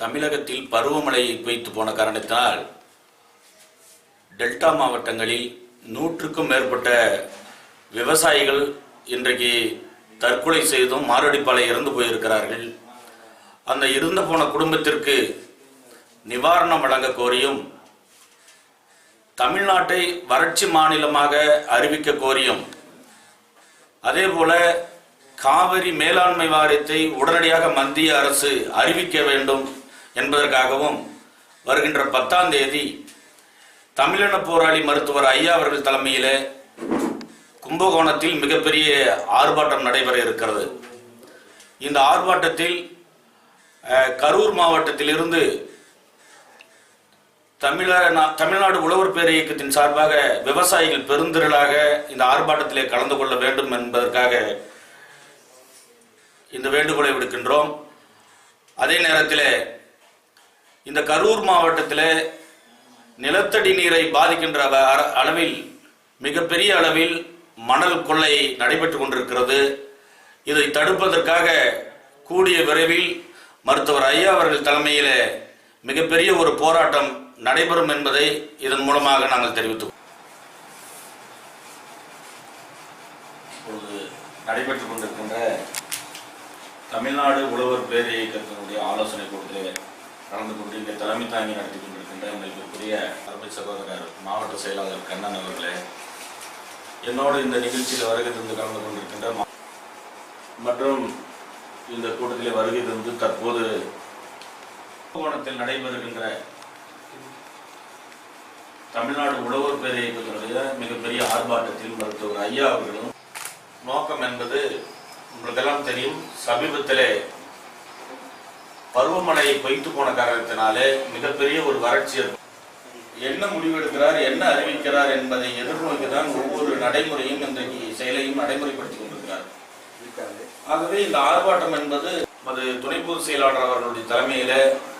தமிழகத்தில் பருவமழை வைத்து போன காரணத்தினால் டெல்டா மாவட்டங்களில் நூற்றுக்கும் மேற்பட்ட விவசாயிகள் இன்றைக்கு தற்கொலை செய்தும் மாரடைப்பாலை இறந்து போயிருக்கிறார்கள். அந்த இறந்து போன குடும்பத்திற்கு நிவாரணம் வழங்க கோரியும் தமிழ்நாட்டை வறட்சி மாநிலமாக அறிவிக்க கோரியும். அதேபோல காவிரி மேலாண்மை வாரியத்தை உடனடியாக மத்திய அரசு அறிவிக்க வேண்டும். என்பதற்காகவும் வருகின்ற பத்தாம் தேதி தமிழின போராளி மருத்துவர் ஐயா அவர்கள் தலைமையில் கும்பகோணத்தில் மிகப்பெரிய ஆர்ப்பாட்டம் நடைபெற இருக்கிறது. இந்த ஆர்ப்பாட்டத்தில் கரூர் மாவட்டத்திலிருந்து தமிழ நா- தமிழ்நாடு உழவர் பேர் இயக்கத்தின் சார்பாக விவசாயிகள் பெருந்திரளாக இந்த ஆர்ப்பாட்டத்திலே கலந்து கொள்ள வேண்டும் என்பதற்காக இந்த வேண்டுகோளை விடுக்கின்றோம். அதே நேரத்தில் இந்த கரூர் மாவட்டத்தில் நிலத்தடி நீரை பாதிக்கின்ற அளவில் மிகப்பெரிய அளவில் மணல் கொள்ளை நடைபெற்று கொண்டிருக்கிறது. இதை தடுப்பதற்காக கூடிய விரைவில் மருத்துவர் ஐயா அவர்கள் தலைமையில் மிகப்பெரிய ஒரு போராட்டம் நடைபெறும் என்பதை இதன் மூலமாக நாங்கள் தெரிவித்தோம் இப்பொழுது நடைபெற்றுக் கொண்டிருக்கின்ற தமிழ்நாடு உழவர் பேரியக்கத்தினுடைய ஆலோசனை கூட்டத்தில் கலந்து கொண்டு இங்கே தலைமை தாங்கி நடத்தி கொண்டிருக்கின்ற எங்களுக்குரிய அருமை சகோதரர் மாவட்ட செயலாளர் கண்ணன் அவர்களே என்னோடு இந்த நிகழ்ச்சியில் வருகை தந்து கலந்து கொண்டிருக்கின்ற மற்றும் இந்த கூட்டத்திலே வருகை தந்து தற்போது கும்பகோணத்தில் நடைபெறுகின்ற தமிழ்நாடு உழவர் பேர் இயக்கத்தினுடைய மிகப்பெரிய ஆர்ப்பாட்டத்தில் மருத்துவர் ஐயா அவர்களும் நோக்கம் என்பது உங்களுக்கெல்லாம் தெரியும். சமீபத்திலே பருவமழை பொய்த்து போன காரணத்தினாலே மிகப்பெரிய ஒரு வறட்சி ஏற்ப- என்ன முடிவெடுக்கிறார் என்ன அறிவிக்கிறார் என்பதை எதிர்நோக்கி தான் ஒவ்வொரு நடைமுறையும் இன்றைக்கு செயலையும் நடைமுறைப்படுத்தி கொண்டிருக்கிறார். ஆகவே இந்த ஆர்ப்பாட்டம் என்பது நமது துணை பொதுச் செயலாளர் அவர்களுடைய தலைமையில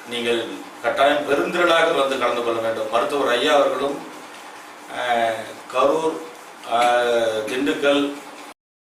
நீங்கள் கட்டாயம் பெருந்திரளாக வந்து கலந்து கொள்ள வேண்டும். மருத்துவர் ஐயா அவர்களும் கரூர் திண்டுக்கல்